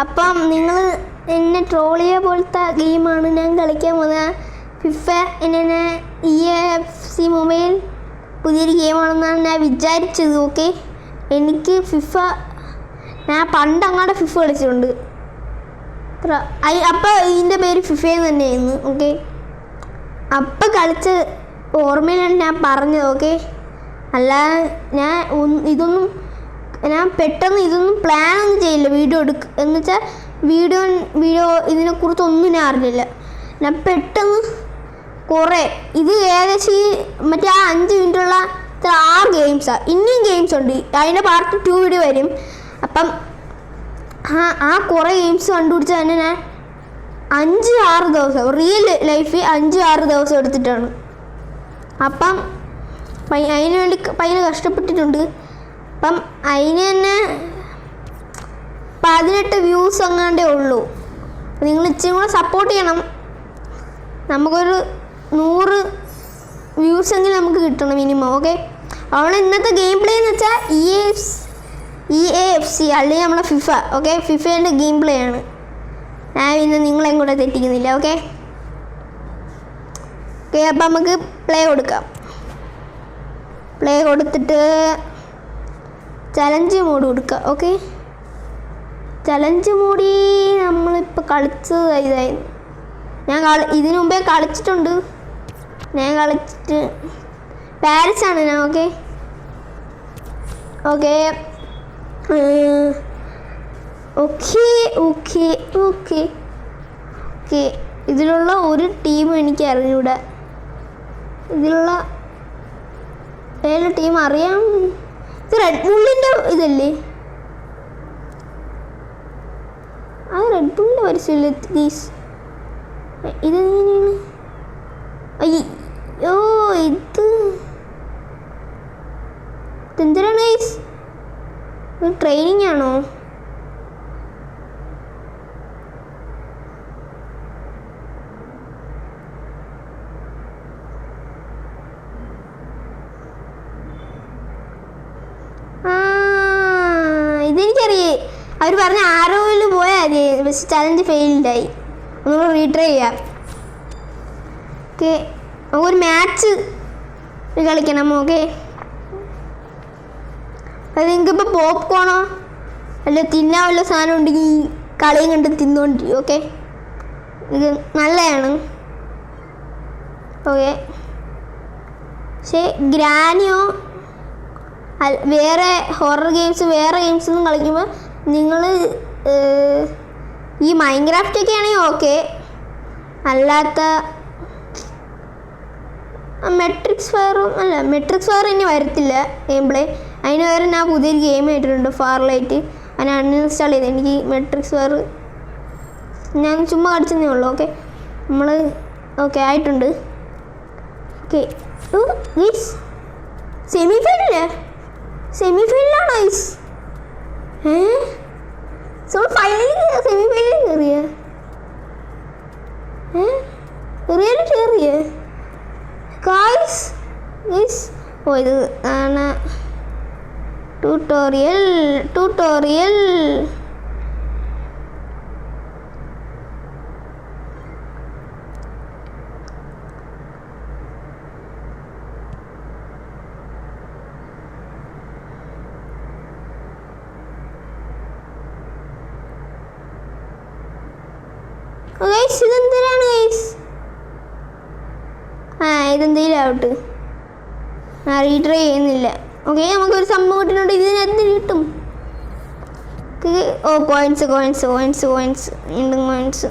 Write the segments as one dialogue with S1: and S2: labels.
S1: അപ്പം നിങ്ങൾ എന്നെ ട്രോൾ ചെയ്യ പോലത്തെ ഗെയിമാണ് ഞാൻ കളിക്കാൻ പോകുന്നത്. ഫിഫ എന്നെ ഇ എഫ് സി മൊബൈൽ പുതിയൊരു ഗെയിമാണെന്നാണ് ഞാൻ വിചാരിച്ചത് ഓക്കെ എനിക്ക് ഫിഫ ഞാൻ പണ്ട് അങ്ങോട്ട് ഫിഫ കളിച്ചിട്ടുണ്ട്. അപ്പോൾ ഇതിന്റെ പേര് ഫിഫയെന്ന് തന്നെയായിരുന്നു ഓക്കെ അപ്പം കളിച്ച ഓർമ്മയിലാണ് ഞാൻ പറഞ്ഞത് ഓക്കെ അല്ല ഞാൻ ഇതൊന്നും ഞാൻ പെട്ടെന്ന് ഇതൊന്നും പ്ലാൻ ഒന്നും ചെയ്യില്ല. വീഡിയോ എടുക്ക എന്ന് വെച്ചാൽ വീഡിയോ വീഡിയോ ഇതിനെക്കുറിച്ചൊന്നും ഞാൻ അറിഞ്ഞില്ല. ഞാൻ പെട്ടെന്ന് കുറേ ഇത് ഏകദേശം ഈ മറ്റേ ആ അഞ്ച് മിനിറ്റുള്ള ഇത്ര ആറ് ഗെയിംസാണ് ഇനിയും ഗെയിംസ് ഉണ്ട്. അതിന്റെ പാർട്ട് ടു വീഡിയോ വരും. അപ്പം ആ ആ കുറേ ഗെയിംസ് കണ്ടുപിടിച്ച് തന്നെ ഞാൻ അഞ്ച് ആറ് ദിവസം റിയൽ ലൈഫിൽ അഞ്ച് ആറ് ദിവസം എടുത്തിട്ടാണ്. അപ്പം അതിന് വേണ്ടി ഭയങ്കര കഷ്ടപ്പെട്ടിട്ടുണ്ട്. അപ്പം അതിന് തന്നെ പതിനെട്ട് വ്യൂസ് അങ്ങാണ്ടേ ഉള്ളൂ. നിങ്ങൾ ഇച്ചിരി കൂടെ സപ്പോർട്ട് ചെയ്യണം. നമുക്കൊരു നൂറ് വ്യൂസ് എങ്കിലും നമുക്ക് കിട്ടണം മിനിമം ഓക്കെ അവിടെ ഇന്നത്തെ ഗെയിം പ്ലേ എന്ന് വെച്ചാൽ E F E A F C അല്ലെങ്കിൽ നമ്മളെ ഫിഫ ഓക്കെ ഫിഫേന്റെ ഗെയിം പ്ലേ ആണ്. ഞാൻ പിന്നെ നിങ്ങളെയും കൂടെ തെറ്റിക്കുന്നില്ല ഓക്കെ ഓക്കെ അപ്പം നമുക്ക് പ്ലേ കൊടുക്കാം. പ്ലേ കൊടുത്തിട്ട് ചലഞ്ച് മോഡ് കൊടുക്കുക ഓക്കെ ചലഞ്ച് മോഡി നമ്മളിപ്പോൾ കളിച്ചത് ഇതായിരുന്നു ഞാൻ കളി ഇതിനു മുമ്പേ കളിച്ചിട്ടുണ്ട്. ഞാൻ കളിച്ചിട്ട് പാരീസാണ് ഞാൻ okay okay okay okay okay okay ഇതിലുള്ള ഒരു ടീം എനിക്ക് അറിഞ്ഞൂടാ ഇതിലുള്ള ഏത് ടീം അറിയാം? ഇത് റെഡ് ബുള്ളിന്റെ ഇതല്ലേ? ആ റെഡ് ബുള്ളിന്റെ പരസ്യമല്ലേ ഗീസ് ഇതെങ്ങനെയാണ് അയ്യോ ഇത്. ഇതെന്തിനാണ് ഗൈസ് ട്രെയിനിങ് ആണോ ആ, ഇതെനിക്കറിയേ അവർ പറഞ്ഞ ആരോയിൽ പോയാൽ മതി പക്ഷെ ചലഞ്ച് ഫെയിൽഡായി ഒന്നുകൂടെ റീട്രൈ ചെയ്യാം. ഓക്കെ നമുക്കൊരു മാച്ച് കളിക്കണം ഓക്കെ അത് നിങ്ങൾക്കിപ്പോൾ പോപ്കോണോ അല്ല തിന്നാനുള്ള സാധനം ഉണ്ടെങ്കിൽ കളിയും കണ്ട് തിന്നുകൊണ്ടിരിക്കും ഓക്കെ ഇത് നല്ലതാണ്. ഓക്കെ പക്ഷേ ഗ്രാനിയോ? വേറെ ഹൊറർ ഗെയിംസ് വേറെ ഗെയിംസ് ഒന്നും കളിക്കുമ്പോൾ നിങ്ങൾ ഈ മൈൻക്രാഫ്റ്റ് ഒക്കെ ആണെങ്കിൽ ഓക്കെ അല്ലാത്ത മെട്രിക്സ് ഫയറും അല്ല മെട്രിക്സ് ഫയർ ഇനി വരത്തില്ല ഗെയിം പ്ലേ അതിന് പകരം ഞാൻ പുതിയൊരു ഗെയിം ആയിട്ടുണ്ട് ഫാർലൈറ്റ് അതിനെ അൺഇൻസ്റ്റാൾ ചെയ്ത്. എനിക്ക് മെട്രിക്സ് ഫയർ ഞാൻ ചുമ്മാ കടിച്ചതേ ഉള്ളൂ ഓക്കെ നമ്മൾ ഓക്കെ ആയിട്ടുണ്ട്. Okay guys semi final semi ഫൈനലാണോ ഏ? സോ ഫൈനലിൽ സെമി ഫൈനലിൽ കയറിയ ഏ റിയാലിറ്റി കയറിയ ഗായ്സ് ഗൈസ് ഓ ഇത് ആണ്. ട്യൂട്ടോറിയൽ ട്യൂട്ടോറിയൽ ഗൈസ് ഇതെന്തിനാണ് ഗൈസ് ആ ഇതെന്തെങ്കിലും ആവട്ടെ. ആ റീട്രൈ ചെയ്യുന്നില്ല. ഓക്കെ നമുക്കൊരു സംഭവം കിട്ടുന്നുണ്ട്. ഇതിന് എന്ത് കിട്ടും? ഓ കോയിൻസ് കോയിൻസ് കോയിൻസ് കോയിൻസ് വീണ്ടും കോയിൻസ്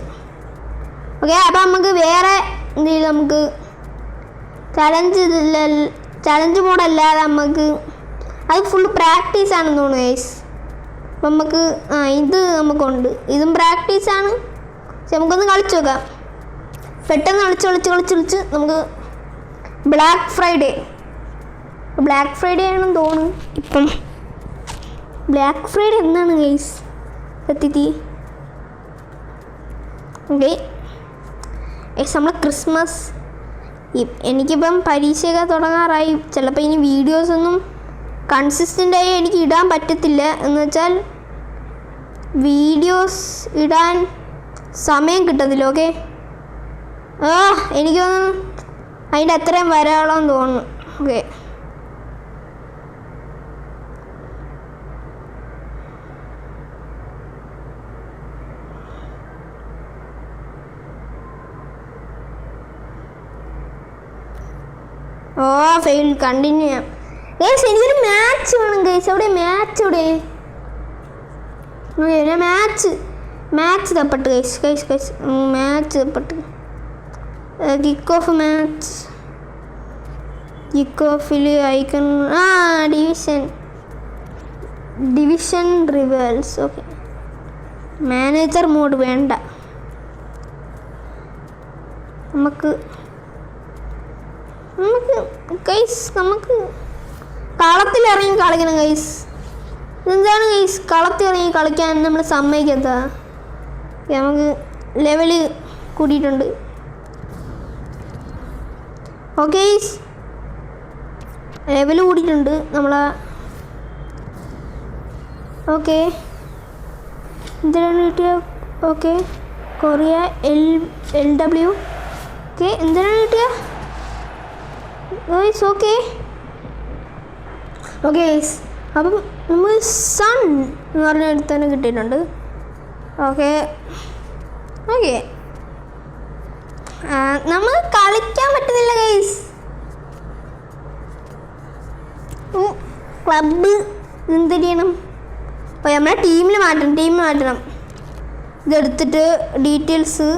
S1: ഓക്കെ അപ്പം നമുക്ക് വേറെ എന്തെങ്കിലും നമുക്ക് ചലഞ്ച് ഇതില്ല ചലഞ്ച് മോഡല്ലാതെ നമുക്ക് അത് ഫുൾ പ്രാക്ടീസ് ആണെന്ന് തോന്നുന്നു ഗൈസ് അപ്പം നമുക്ക് ആ ഇത് നമുക്കുണ്ട്. ഇതും പ്രാക്ടീസാണ് പക്ഷെ നമുക്കൊന്ന് കളിച്ചു നോക്കാം. പെട്ടെന്ന് കളിച്ച് കളിച്ച് കളിച്ച് കളിച്ച് നമുക്ക് ബ്ലാക്ക് ഫ്രൈഡേ ബ്ലാക്ക് ഫ്രൈഡേ ആണെന്ന് തോന്നുന്നു. ഇപ്പം ബ്ലാക്ക് ഫ്രൈഡേ എന്നാണ് ഗൈസ് സത്യത്തി. ഓക്കെ നമ്മൾ ക്രിസ്മസ് എനിക്കിപ്പം പരീക്ഷയൊക്കെ തുടങ്ങാറായി. ചിലപ്പോൾ ഇനി വീഡിയോസൊന്നും കൺസിസ്റ്റന്റായി എനിക്ക് ഇടാൻ പറ്റത്തില്ല. എന്ന് വെച്ചാൽ വീഡിയോസ് ഇടാൻ സമയം കിട്ടത്തില്ല ഓക്കെ ആ എനിക്ക് തോന്നുന്നു അതിന്റെ അത്രയും വരാളോന്ന് തോന്നുന്നു ഓക്കെ ഓ ഫെയിൽ കണ്ടിന്യൂ ചെയ്യാം ഗേസ് എനിക്കൊരു മാച്ച് വേണം ഗേസ് എവിടെ മാച്ച് എവിടെ? മാച്ച് മാച്ച് തപ്പട്ട് ഗൈസ് ഗൈസ് ഗൈസ് മാച്ച് തപ്പട്ട്. കിക്ക് ഓഫ് മാച്ച് കിക്ക് ഓഫിൽ ഐക്കൺ ആ division division reverse okay manager mode വേണ്ട. നമുക്ക് നമുക്ക് കൈസ് നമുക്ക് കളത്തിലിറങ്ങി കളിക്കണം കൈസ് എന്താണ് കൈസ് കളത്തിലിറങ്ങി കളിക്കാൻ നമ്മൾ സമ്മതിക്കാത്ത നമുക്ക് ലെവൽ കൂടിയിട്ടുണ്ട്. ഓക്കെ ലെവൽ കൂടിയിട്ടുണ്ട് നമ്മളെ. ഓക്കെ എന്തിനാണ് കിട്ടിയ? Okay Korea L L W okay എന്തിനാണ് കിട്ടിയ? ഗൈസ് ഓക്കെ ഓക്കെ അപ്പം നമ്മൾ സൺ എന്ന് പറഞ്ഞ അടുത്ത് തന്നെ കിട്ടിയിട്ടുണ്ട്. ഓക്കെ. ഓക്കെ. നമ്മൾ കളിക്കാൻ പറ്റുന്നില്ല ഗൈസ് ക്ലബ്ബ് എന്ത് ചെയ്യണം? അപ്പോൾ നമ്മളെ ടീമിൽ മാറ്റണം ടീമിൽ മാറ്റണം. ഇതെടുത്തിട്ട് details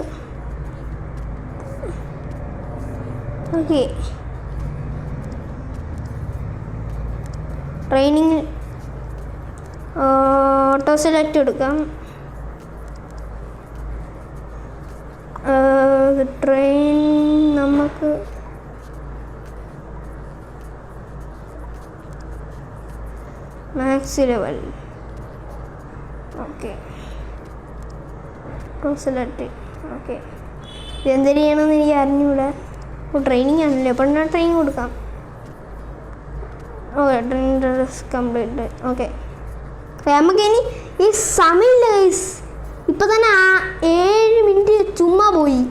S1: okay. Training auto select എടുക്കാം. ട്രെയിൻ നമുക്ക് max level okay select okay ഇതെന്ത് ചെയ്യണമെന്ന് എനിക്ക് അറിഞ്ഞൂടെ. ഓ ട്രെയിനിങ് ആണല്ലേ. അപ്പോൾ ഞാൻ ട്രെയിനിങ് കൊടുക്കാം. ഓക്കെ ട്രെയിൻ കംപ്ലീറ്റ് ഓക്കെ നമുക്ക് ഇനി ഈ സമയമില്ല ഗൈസ് ഇപ്പം തന്നെ ഏഴ് മിനിറ്റ് ചുമ്മാ പോയി.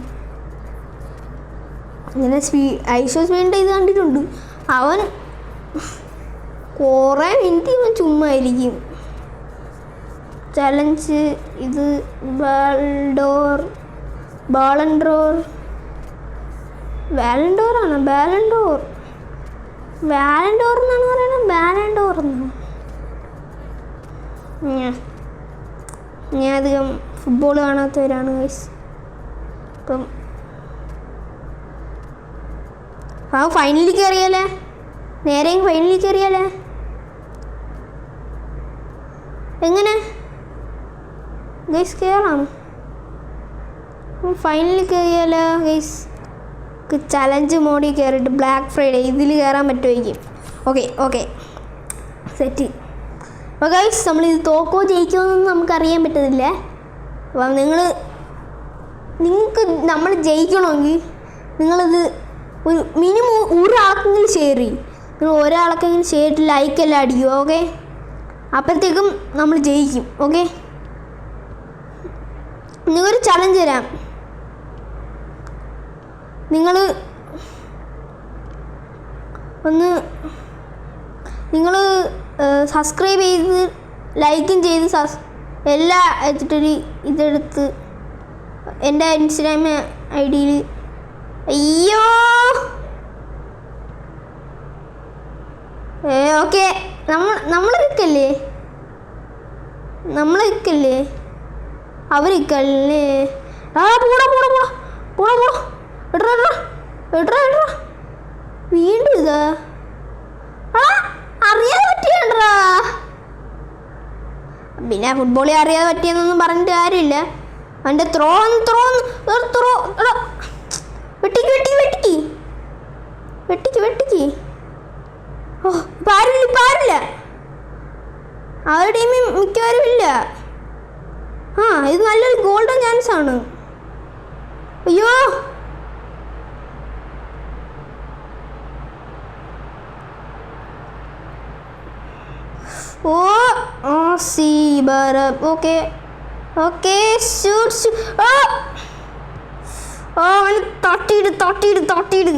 S1: ഇങ്ങനെ സ്പീ ഐശോ സ്പീഡിന്റെ ഇത് കണ്ടിട്ടുണ്ട്. അവൻ കുറേ മിനിറ്റ് ഇവൻ ചുമ്മാ ആയിരിക്കും ചലഞ്ച് ഇത് ബാൽഡോർ ബാലൻഡോർ. വാലൻഡോർ ആണ്? ബാലൻഡോർ. വാലൻഡോർ എന്നാണ് പറയുന്നത്? ബാലൻഡോർ എന്നാണ്. ഞാൻ അധികം ഫുട്ബോൾ കാണാത്തവരാണ് ഗൈസ് അപ്പം ആ ഫൈനലിൽ കയറിയാലേ? നേരെ ഫൈനലിൽ കയറിയാലേ? എങ്ങനെ? ഗൈസ് കയറാം ഫൈനലിൽ കയറിയാലോ ഗൈസ് ചലഞ്ച് മോഡിൽ കയറിയിട്ട് ബ്ലാക്ക് ഫ്രൈഡേ ഇതിൽ കയറാൻ പറ്റുമായിരിക്കും. ഓക്കെ ഓക്കെ സെറ്റ് അപ്പോൾ ഗൈസ് നമ്മൾ ഇത് തോക്കോ ജയിക്കുമോ എന്നൊന്നും നമുക്കറിയാൻ പറ്റത്തില്ല. അപ്പം നിങ്ങൾ നിങ്ങൾക്ക് നമ്മൾ ജയിക്കണമെങ്കിൽ നിങ്ങളിത് ഒരു മിനിമം ഒരാൾക്കെങ്കിലും ഷെയർ ചെയ്യും. നിങ്ങൾ ഒരാൾക്കെങ്കിലും ഷെയർ ചെയ്ത് ലൈക്ക് എല്ലാം അടിക്കുക ഓക്കെ അപ്പോഴത്തേക്കും നമ്മൾ ജയിക്കും ഓക്കെ നിങ്ങൾക്കൊരു ചലഞ്ച് തരാം. നിങ്ങൾ ഒന്ന് നിങ്ങൾ സബ്സ്ക്രൈബ് ചെയ്ത് ലൈക്കും ചെയ്ത് സസ് എല്ലാ എടുത്തിട്ടൊരു ഇതെടുത്ത് എന്റെ ഇൻസ്റ്റാഗ്രാം ഐ ഡിയിൽ അയ്യോ. ഏ ഓക്കെ. നമ്മൾ നമ്മൾ നിൽക്കല്ലേ നമ്മൾ നിൽക്കല്ലേ അവർ നിൽക്കല്ലേ ആ പോടാ പോടാ പോടാ. പോടാ പോടാ. എട്രാ എട്രാ എട്രാ എട്രാ വീണ്ടും ഇതാ. ആ അറിയാതെ പിന്നെ ഫുട്ബോളിൽ അറിയാതെ പറ്റിയെന്നൊന്നും പറഞ്ഞിട്ട് കാര്യമില്ല. അവന്റെ ത്രോ ത്രോ ത്രോ വെട്ടിക്ക് വെട്ടിക്ക് വെട്ടിക്ക്. വെട്ടിക്ക് വെട്ടിക്ക്. ഓ ഇപ്പം ആരുമില്ല ആ ഒരു ടീമിൽ മിക്കവാറും ഇല്ല. ആ ഇത് നല്ലൊരു ഗോൾഡൻ ചാൻസ് ആണ്. അയ്യോ. ഓ ഓ സി ബറ ഓക്കെ. ഓക്കെ ഷൂട്ട് ഷൂ ഓ അവന് തട്ടിയിട് തട്ടിയിട് തട്ടിയിട്.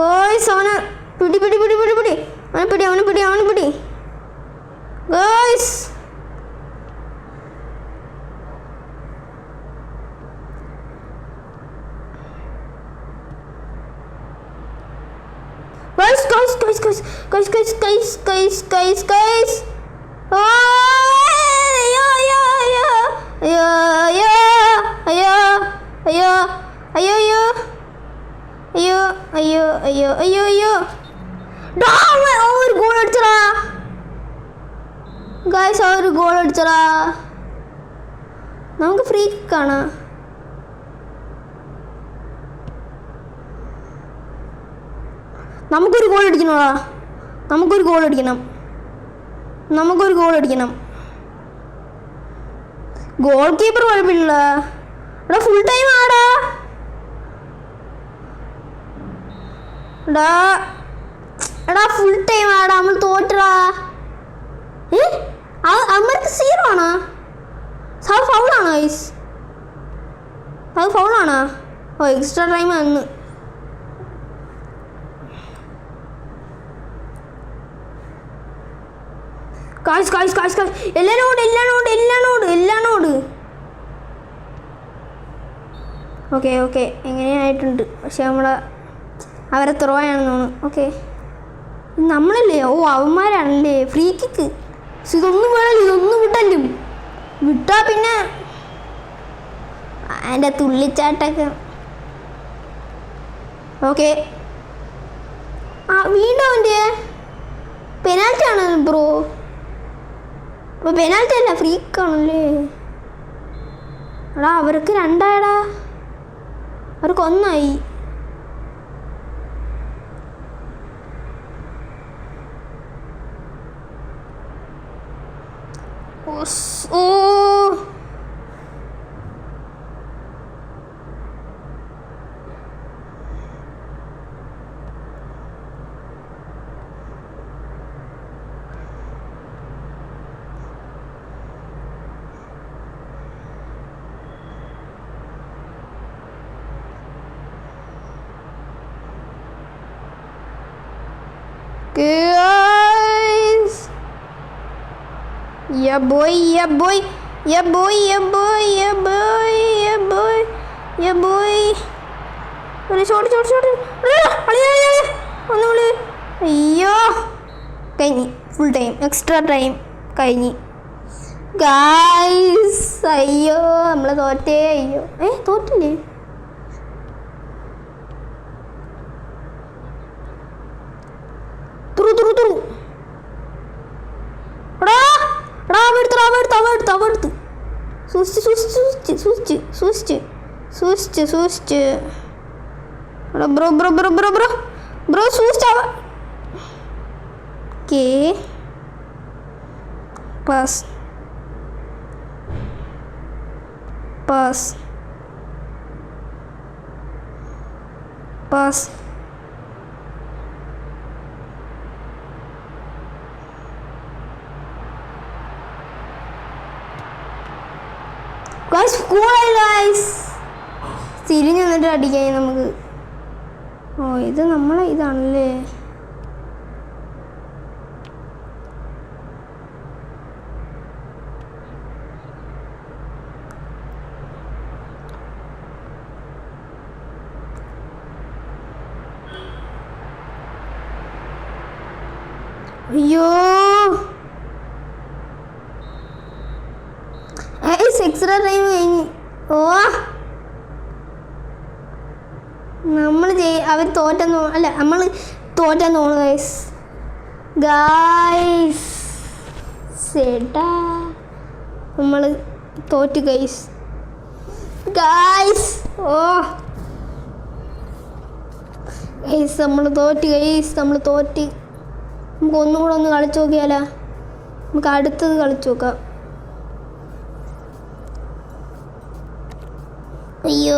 S1: ഗോയ്സ് അവനെ പിടി പിടി പിടി പിടി പിടി. അവനെ പിടി അവനെ പിടി അവനെ പിടി. ഗോയ്സ് Guys, guys, guys, guys, guys, guys, guys, guys, guys. Oh, ayo, ayo, ayo, ayo, ayo, ayo, ayo, ayo, ayo, ayo, ayo. ഡാ, അവൻ ഒരു ഗോൾ അടിച്ചടാ ഗായ്സ് ഒരു ഗോൾ അടിച്ചടാ നമുക്ക് ഫ്രീ കാണാം നമുക്കൊരു ഗോൾ അടിക്കണോടാ നമുക്കൊരു ഗോൾ അടിക്കണം. നമുക്കൊരു ഗോൾ അടിക്കണം. ഗോൾ കീപ്പർ കുഴപ്പമില്ല എടാ ഫുൾ ടൈം ആടാ. എടാ എടാ ഫുൾ ടൈം ആടാ നമ്മൾ തോറ്റടാ. ഏ? അമ്മർക്ക് സീറോ ആണോ? സാർ ഫൗളാണോ ഐസ് അത് ഫൗളാണോ ഓ എക്സ്ട്രാ ടൈം അന്ന് കാശ് കാശ് കാശ് എല്ലാ നോട് എല്ലാ നോട് എല്ലാ നോട് എല്ലാ നോട് ഓക്കെ ഓക്കെ എങ്ങനെയായിട്ടുണ്ട്? പക്ഷെ നമ്മളെ അവരെ തുറവായാണെന്ന് തോന്നുന്നു. ഓക്കെ നമ്മളല്ലേ? ഓ അവന്മാരാണല്ലേ? ഫ്രീ കിക്ക് പക്ഷെ ഇതൊന്നും വേണമല്ലോ ഇതൊന്നും വിട്ടല്ലും വിട്ടാ പിന്നെ അതിന്റെ തുള്ളിച്ചാട്ടൊക്കെ. ഓക്കെ ആ വീണ്ടും അവന്റെ? പെനാൽറ്റി ആണ് ബ്രോ? അപ്പോൾ പെനാൽറ്റി അല്ല ഫ്രീക്കാണല്ലേ എടാ അവർക്ക് രണ്ടായടാ. അവർക്ക് ഒന്നായി. ഓസ്- ഓ Guys. Yeah boy, yeah boy, yeah boy, yeah boy, yeah boy, yeah boy, yeah boy. ഒരു ഷോട്ട് ഷോട്ട് ഷോട്ട് ഒന്ന് അയ്യോ. കഴിഞ്ഞ്. ഫുൾ ടൈം എക്സ്ട്രാ ടൈം കഴിഞ്ഞ്. ഗായ്സ് അയ്യോ. നമ്മൾ തോറ്റേ. അയ്യോ. ഏ തോറ്റില്ലേ? തുറു തുറു തുറു. എടാ. എടാ അവടുത്ത് അവടുത്ത് അവടുത്ത് സൂക്ഷിച്ച് സൂക്ഷിച്ച് സൂക്ഷിച്ച് സൂക്ഷിച്ച് സൂക്ഷിച്ച് സൂക്ഷിച്ച് bro bro bro bro bro bro സൂക്ഷിച്ച് അവ കേ. പാസ്. പാസ്. പാസ് ഗൈസ് കൂളായി ഗൈസ് തിരിഞ്ഞു നിന്നിട്ട് അടിക്കാൻ നമുക്ക്. ഓ ഇത് നമ്മളെ ഇതാണല്ലേ? അയ്യോ. എക്സ്ട്രാ ടൈം കഴിഞ്ഞ്. ഓ. നമ്മൾ അവർ തോറ്റെന്ന് അല്ല നമ്മൾ തോറ്റെന്ന് തോന്നുന്നു ഗൈസ് ഗൈസ് സെടാ നമ്മൾ തോറ്റ് ഗൈസ് ഗൈസ് ഓ. ഗൈസ് നമ്മൾ തോറ്റ് ഗൈസ് നമ്മൾ തോറ്റ്. നമുക്ക് ഒന്നും കൂടെ ഒന്ന് കളിച്ചു നോക്കിയാലോ? നമുക്ക് അടുത്തത് കളിച്ചു നോക്കാം.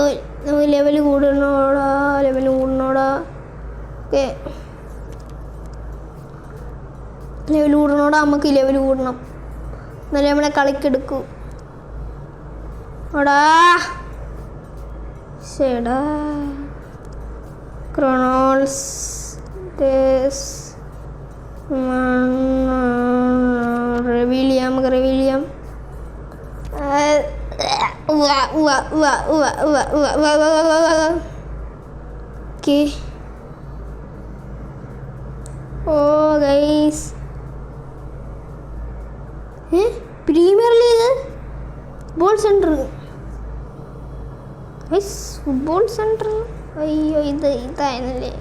S1: അയ്യോ ലെവൽ കൂടണോടാ ലെവൽ കൂടണോടാ. ഓക്കെ. ലെവൽ കൂടണോടാ നമുക്ക് ലെവൽ കൂടണം. എന്നാലേ നമ്മളെ കളിക്കെടുക്കൂ ഓടാ. ശടാ ക്രോണോൾസ് റിവീൽ ചെയ്യാം നമുക്ക് റിവീൽ ചെയ്യാം. Okay oh guys premier league football centre guys football centre അയ്യോ ഇത് ഇതായിരുന്നല്ലേ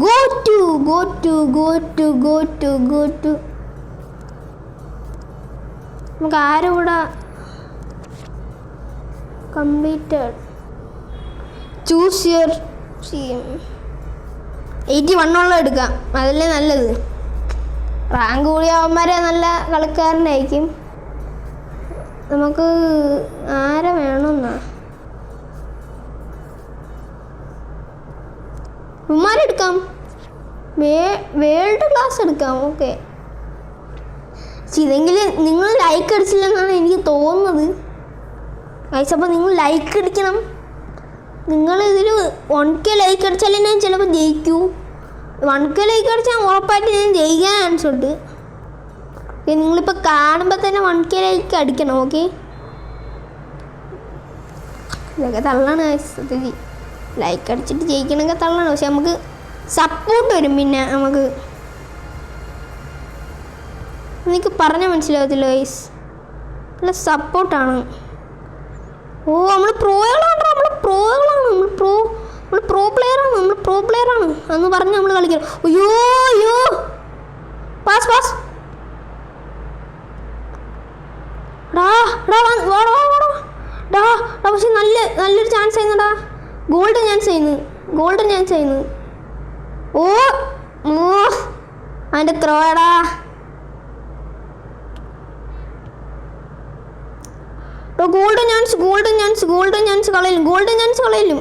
S1: go to go to go to go to go to നമുക്ക് ആരും കൂടെ കംപ്ലീറ്റഡ് ചൂസ് യുവർ എയ്റ്റി വണ്ണുള്ള എടുക്കാം. അതല്ലേ നല്ലത്. റാങ്ക് കൂടിയ അവന്മാരെ നല്ല കളിക്കാരനായിരിക്കും. നമുക്ക് ആരെ വേണമെന്നാ ഉമ്മാരെടുക്കാം വേൾഡ് ക്ലാസ് എടുക്കാം. ഓക്കെ ഇതെങ്കിൽ നിങ്ങൾ ലൈക്ക് അടിച്ചില്ലെന്നാണ് എനിക്ക് തോന്നുന്നത്. ഗൈസ് അപ്പോൾ നിങ്ങൾ ലൈക്ക് അടിക്കണം. നിങ്ങൾ ഇതിൽ വൺ കെ ലൈക്ക് അടിച്ചാലേ ഞാൻ ചിലപ്പോൾ ജയിക്കൂ. വൺ കെ ലൈക്ക് അടിച്ചാൽ ഉറപ്പായിട്ട് ഞാൻ ജയിക്കാൻ ചാൻസ് ഉണ്ട്. നിങ്ങളിപ്പോൾ കാണുമ്പോൾ തന്നെ വൺ കെ ലൈക്ക് അടിക്കണം ഓക്കെ ഇതൊക്കെ തള്ളാണ് സത്യത്തിൽ. ലൈക്ക് അടിച്ചിട്ട് ജയിക്കണമെങ്കിൽ തള്ളാണ്. പക്ഷെ നമുക്ക് സപ്പോർട്ട് വരും പിന്നെ നമുക്ക്. എനിക്ക് പറഞ്ഞാൽ മനസ്സിലാവത്തില്ല വൈസ് നല്ല സപ്പോർട്ടാണ് ഓ നമ്മൾ പ്രോകളാണ് നമ്മൾ പ്രോകളാണ് നമ്മൾ പ്രോ നമ്മൾ പ്രോ പ്ലെയറാണ് നമ്മൾ പ്രോ പ്ലെയറാണ് എന്ന് പറഞ്ഞ് നമ്മൾ കളിക്കണം. അയ്യോ അയ്യോ. പാസ് പാസ് പക്ഷെ നല്ല നല്ലൊരു ചാൻസ് ആയിരുന്നടാ. ഗോൾഡ് ഞാൻ ചെയ്യുന്നു ഗോൾഡ് ഞാൻ ചെയ്യുന്നു ഓ മോ. അതിന്റെ ത്രോയടാ golden chance golden chance golden chance കളയിലും golden chance കളയിലും.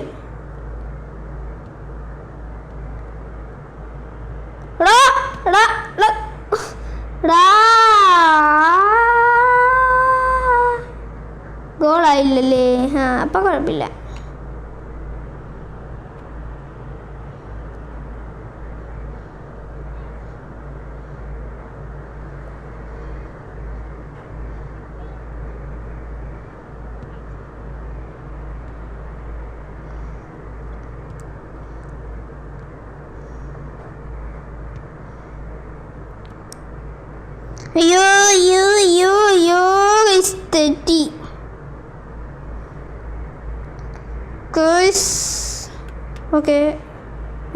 S1: എടാ എടാ എടാ. ഗോളായില്ലല്ലേ? ആ അപ്പം കുഴപ്പമില്ല അയ്യോ അയ്യോ അയ്യോ അയ്യോ ഗൈസ് തെറ്റി ഗൈസ് ഓക്കെ.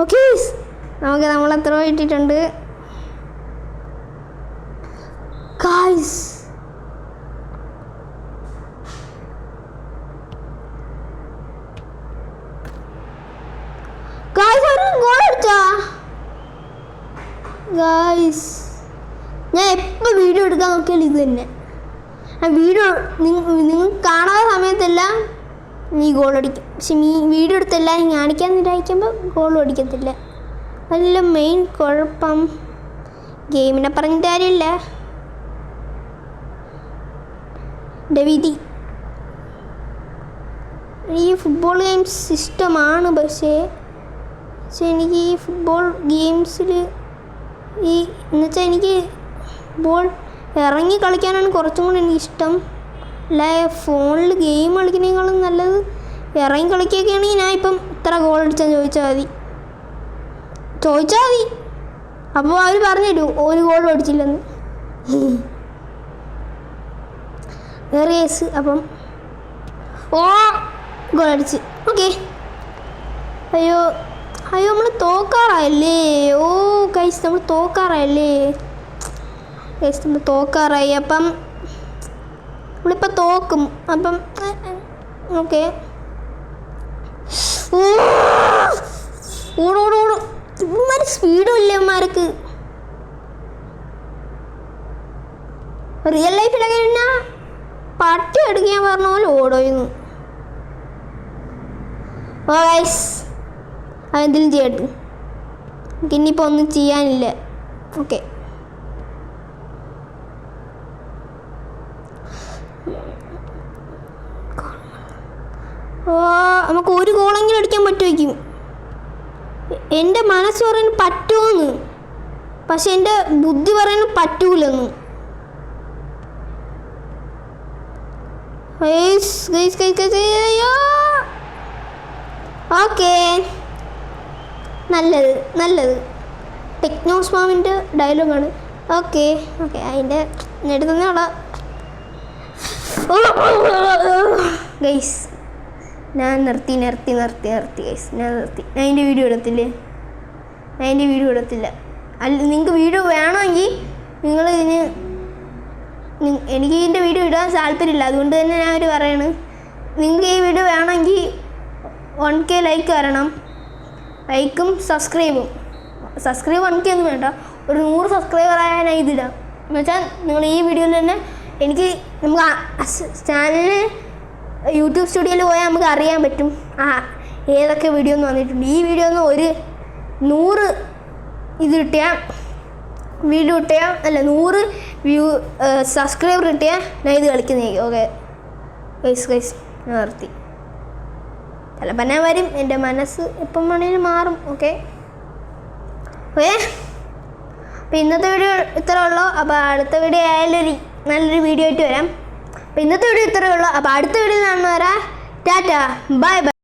S1: ഓക്കെ നമുക്ക് നമ്മൾ എത്ര ഇട്ടിട്ടുണ്ട് കായ്സ് ഗോൾ ഞാൻ എപ്പോൾ വീഡിയോ എടുക്കാൻ നോക്കിയാലും ഇത് തന്നെ. ആ വീഡിയോ നിങ്ങൾ കാണാത്ത സമയത്തെല്ലാം നീ ഗോൾ അടിക്കും. പക്ഷെ നീ വീഡിയോ എടുത്തെല്ലാം കാണിക്കാൻ നിരായിക്കുമ്പോൾ ഗോൾ അടിക്കത്തില്ല. നല്ല മെയിൻ കുഴപ്പം. ഗെയിമിനെ പറഞ്ഞിട്ട് കാര്യമില്ല. വിധി. ഈ ഫുട്ബോൾ ഗെയിംസ് ഇഷ്ടമാണ് പക്ഷേ പക്ഷെ എനിക്ക് ഈ ഫുട്ബോൾ ഗെയിംസിൽ ഈ എന്നുവെച്ചാൽ എനിക്ക് ബോൾ ഇറങ്ങി കളിക്കാനാണ് കുറച്ചും കൂടി എനിക്ക് ഇഷ്ടം അല്ല? ഫോണിൽ ഗെയിം കളിക്കുന്നതിനേക്കാളും നല്ലത് ഇറങ്ങി കളിക്കുകയൊക്കെയാണെങ്കിൽ ഞാൻ ഇപ്പം ഇത്ര ഗോൾ അടിച്ചാൽ ചോദിച്ചാൽ മതി. ചോദിച്ചാൽ മതി. അപ്പോൾ അവർ പറഞ്ഞു തരും ഒരു ഗോൾ അടിച്ചില്ലെന്ന്. വേറെ കേസ് അപ്പം ഓ ഗോൾ അടിച്ച്. ഓക്കെ അയ്യോ അയ്യോ നമ്മൾ തോക്കാറായല്ലേ? ഓ കൈസ് നമ്മൾ തോക്കാറായല്ലേ? കൈസ് നമ്മൾ തോക്കാറായി. അപ്പം നമ്മളിപ്പോൾ തോക്കും. അപ്പം ഓക്കെ. ഓടോടോടും ഇവന്മാർ സ്പീഡും ഇല്ല ഇവന്മാർക്ക്? റിയൽ ലൈഫിലൊക്കെ എന്നാ? പട്ടി എടുക്കാൻ പറഞ്ഞ പോലെ ഓടോയിരുന്നു ഓ ഗൈസ് അതെന്തെങ്കിലും ചെയ്യട്ടെ. എനിക്കിനിയിപ്പോൾ ഒന്നും ചെയ്യാനില്ല. ഓക്കെ. നമുക്ക് ഒരു ഗോളെങ്കിലും അടിക്കാൻ പറ്റുമായിരിക്കും. എന്റെ മനസ്സ് പറയാൻ പറ്റുമെന്ന് പക്ഷെ എന്റെ ബുദ്ധി പറയാൻ പറ്റൂലെന്ന്. ഓക്കേ. നല്ലത് നല്ലത്. ടെക്നോസ്മാമിന്റെ ഡയലോഗാണ് ഓക്കെ ഓക്കെ അതിന്റെ നേടുന്ന ഗൈസ് ഞാൻ നിർത്തി നിർത്തി നിർത്തി നിർത്തി ഗൈസ് ഞാൻ നിർത്തി. ഞാൻ എന്റെ വീഡിയോ ഇടത്തില്ലേ. ഞാൻ എന്റെ വീഡിയോ ഇടത്തില്ല. അല്ല നിങ്ങൾക്ക് വീഡിയോ വേണമെങ്കിൽ നിങ്ങൾ ഇതിന് എനിക്ക് ഇതിന്റെ വീഡിയോ ഇടാൻ താല്പര്യമില്ല. അതുകൊണ്ട് തന്നെ ഞാൻ ഒരു പറയാണ്. നിങ്ങൾക്ക് ഈ വീഡിയോ വേണമെങ്കിൽ വൺ കെ ലൈക്ക് വരണം. ലൈക്കും സബ്സ്ക്രൈബും സബ്സ്ക്രൈബ് വൺ കെ ഒന്നും വേണ്ട. ഒരു നൂറ് സബ്സ്ക്രൈബർ ആയാൽ ഇതിടാം. എന്ന് വെച്ചാൽ നിങ്ങൾ ഈ വീഡിയോയിൽ തന്നെ എനിക്ക് നമുക്ക് ചാനലിൽ യൂട്യൂബ് സ്റ്റുഡിയോയിൽ പോയാൽ നമുക്ക് അറിയാൻ പറ്റും. ആ ഏതൊക്കെ വീഡിയോ എന്ന് വന്നിട്ടുണ്ട്. ഈ വീഡിയോ ഒന്ന് ഒരു നൂറ് ഇത് കിട്ടിയാൽ വീഡിയോ കിട്ടിയാൽ അല്ല നൂറ് വ്യൂ സബ്സ്ക്രൈബർ കിട്ടിയാൽ ഞാൻ ഇത് കളിക്കുന്നതായിരിക്കും. ഓക്കെ ഗൈസ് ഗൈസ് നിർത്തി. ചിലപ്പോൾ ഞാൻ വരും. എന്റെ മനസ്സ് എപ്പം വേണേലും മാറും. ഓക്കെ ഏ അപ്പോൾ ഇന്നത്തെ വീഡിയോ ഇത്ര ഉള്ളൂ. അപ്പോൾ അടുത്ത വീഡിയോ ആയാലും നല്ലൊരു വീഡിയോ ആയിട്ട് വരാം. അപ്പോൾ ഇന്നത്തെ വീഡിയോ ഇത്രയുള്ളൂ ഉള്ളൂ. അപ്പോൾ അടുത്ത വീഡിയോ കാണുന്നവരാ ടാറ്റ. Bye bye.